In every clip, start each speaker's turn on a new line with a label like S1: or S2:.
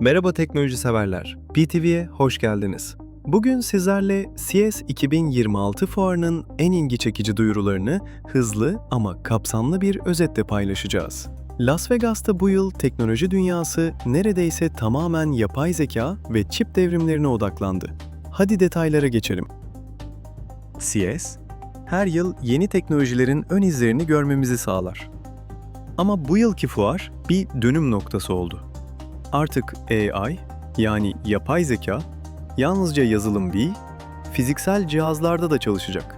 S1: Merhaba teknoloji severler. PTV'ye hoş geldiniz. Bugün sizlerle CES 2026 fuarının en ilgi çekici duyurularını hızlı ama kapsamlı bir özetle paylaşacağız. Las Vegas'ta bu yıl teknoloji dünyası neredeyse tamamen yapay zeka ve çip devrimlerine odaklandı. Hadi detaylara geçelim. CES, her yıl yeni teknolojilerin ön izlerini görmemizi sağlar. Ama bu yılki fuar bir dönüm noktası oldu. Artık AI yani yapay zeka yalnızca yazılım değil, fiziksel cihazlarda da çalışacak.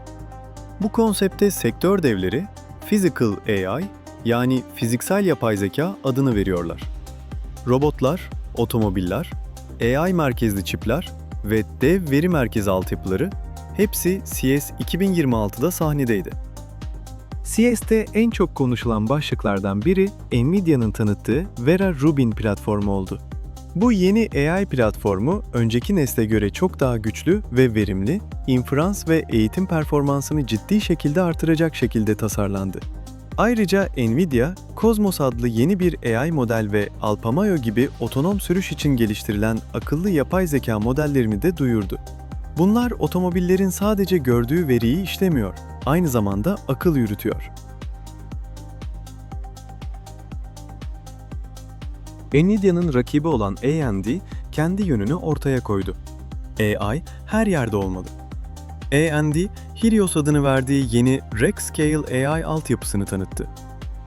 S1: Bu konsepte sektör devleri Physical AI yani fiziksel yapay zeka adını veriyorlar. Robotlar, otomobiller, AI merkezli çipler ve dev veri merkezi altyapıları hepsi CES 2026'da sahnedeydi. CES'te en çok konuşulan başlıklardan biri Nvidia'nın tanıttığı Vera Rubin platformu oldu. Bu yeni AI platformu önceki nesle göre çok daha güçlü ve verimli, inferans ve eğitim performansını ciddi şekilde artıracak şekilde tasarlandı. Ayrıca Nvidia, Cosmos adlı yeni bir AI model ve Alpamayo gibi otonom sürüş için geliştirilen akıllı yapay zeka modellerini de duyurdu. Bunlar otomobillerin sadece gördüğü veriyi işlemiyor, aynı zamanda akıl yürütüyor. Nvidia'nın rakibi olan AMD kendi yönünü ortaya koydu. AI her yerde olmalı. AMD, Helios adını verdiği yeni Rack-Scale AI altyapısını tanıttı.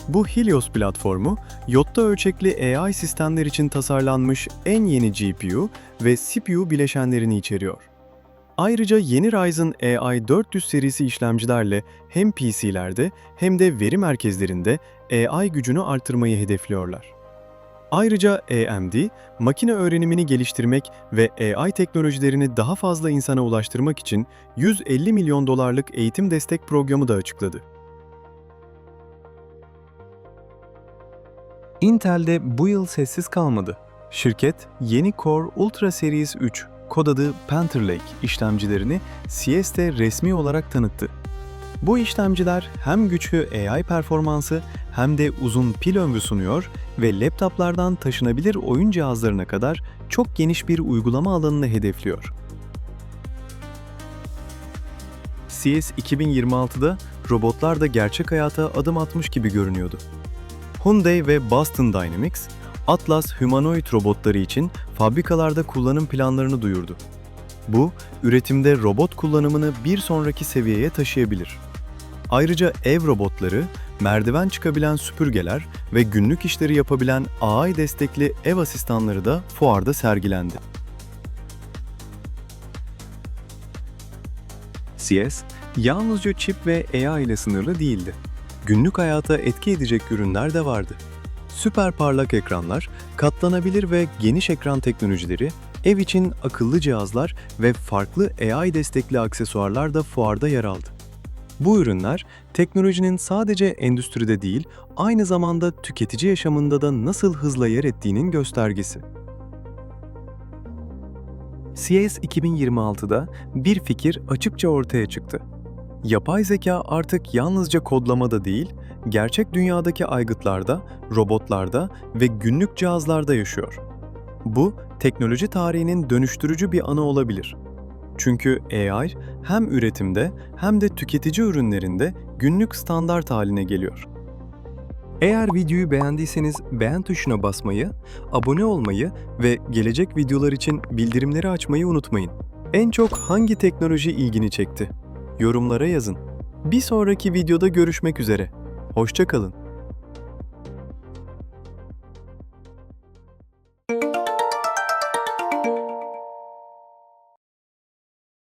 S1: Bu Helios platformu, yotta ölçekli AI sistemler için tasarlanmış en yeni GPU ve CPU bileşenlerini içeriyor. Ayrıca yeni Ryzen AI 400 serisi işlemcilerle hem PC'lerde hem de veri merkezlerinde AI gücünü artırmayı hedefliyorlar. Ayrıca AMD, makine öğrenimini geliştirmek ve AI teknolojilerini daha fazla insana ulaştırmak için 150 milyon dolarlık eğitim destek programı da açıkladı. Intel de bu yıl sessiz kalmadı. Şirket, yeni Core Ultra Series 3 kod adı Panther Lake işlemcilerini CES'te resmi olarak tanıttı. Bu işlemciler hem güçlü AI performansı hem de uzun pil ömrü sunuyor ve laptoplardan taşınabilir oyun cihazlarına kadar çok geniş bir uygulama alanını hedefliyor. CES 2026'da robotlar da gerçek hayata adım atmış gibi görünüyordu. Hyundai ve Boston Dynamics, Atlas humanoid robotları için fabrikalarda kullanım planlarını duyurdu. Bu, üretimde robot kullanımını bir sonraki seviyeye taşıyabilir. Ayrıca ev robotları, merdiven çıkabilen süpürgeler ve günlük işleri yapabilen AI destekli ev asistanları da fuarda sergilendi. CES, yalnızca çip ve AI ile sınırlı değildi. Günlük hayata etki edecek ürünler de vardı. Süper parlak ekranlar, katlanabilir ve geniş ekran teknolojileri, ev için akıllı cihazlar ve farklı AI destekli aksesuarlar da fuarda yer aldı. Bu ürünler, teknolojinin sadece endüstride değil, aynı zamanda tüketici yaşamında da nasıl hızla yer ettiğinin göstergesi. CES 2026'da bir fikir açıkça ortaya çıktı. Yapay zeka artık yalnızca kodlamada değil, gerçek dünyadaki aygıtlarda, robotlarda ve günlük cihazlarda yaşıyor. Bu, teknoloji tarihinin dönüştürücü bir anı olabilir. Çünkü AI hem üretimde hem de tüketici ürünlerinde günlük standart haline geliyor. Eğer videoyu beğendiyseniz beğen tuşuna basmayı, abone olmayı ve gelecek videolar için bildirimleri açmayı unutmayın. En çok hangi teknoloji ilgini çekti? Yorumlara yazın. Bir sonraki videoda görüşmek üzere. Hoşçakalın.